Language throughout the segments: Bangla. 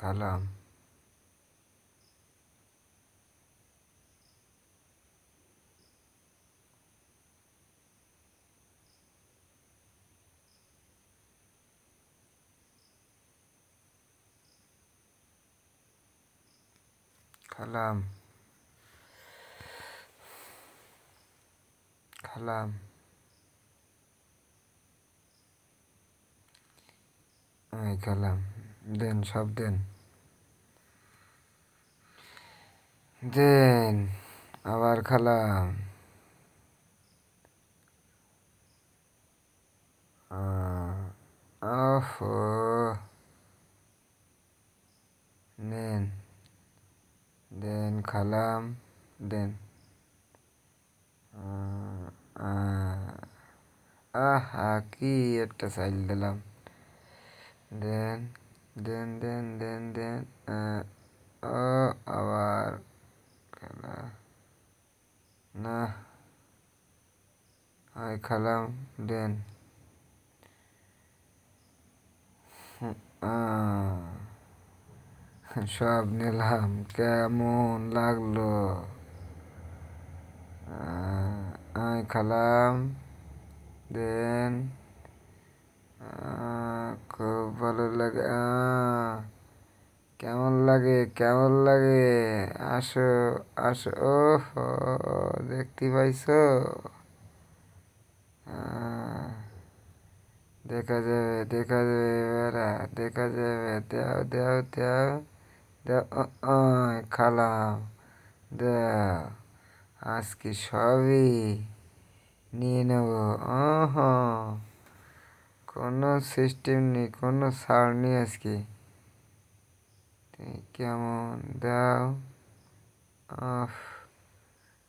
খালাম খালাম খালাম এই খালাম দেন, সব দেন। দেন, আবার খালাম। ওহো দেন দেন, খালাম, দেন। আহা, কি একটা সাইল দিলাম। দেন দেন দেন দেন দেন ও আবার খেলা না হয় খালাম দেন সব নিলাম কেমন লাগল আয় খালাম দেন ভালো লাগে কেমন লাগে কেমন লাগে? আসো আসো ও দেখতে পাইছো? দেখা যাবে দেখা যাবে এবারা দেখা যাবে, দেও দেও দেও দেও খালাম, দেও, আজকে সবই নিয়ে নেব কোনো সিস্টেম নেই, কোনো ছাড় নেই আজকে। কেমন? দাও।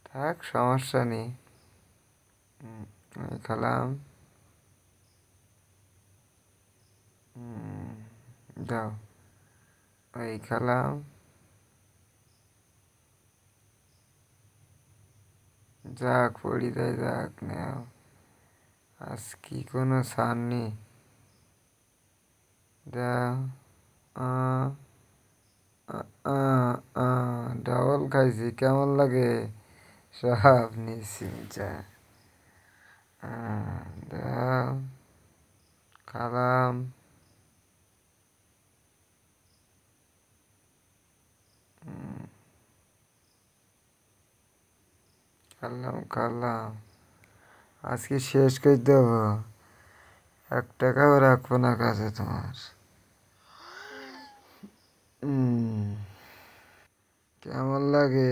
থাক, সমস্যা নেই। খালাম। দাও। ওই খালাম। যাক, পড়ি দেয় যাক, নেও। আজ কি কোনো সার নেই? ডাবল খাইছি, কেমন লাগে? সব নিয়েছি যা দাও খালাম খালাম খালাম আজকে শেষ করে দেব। এক টাকাও রাখব না কাছে তোমার। কেমন লাগে?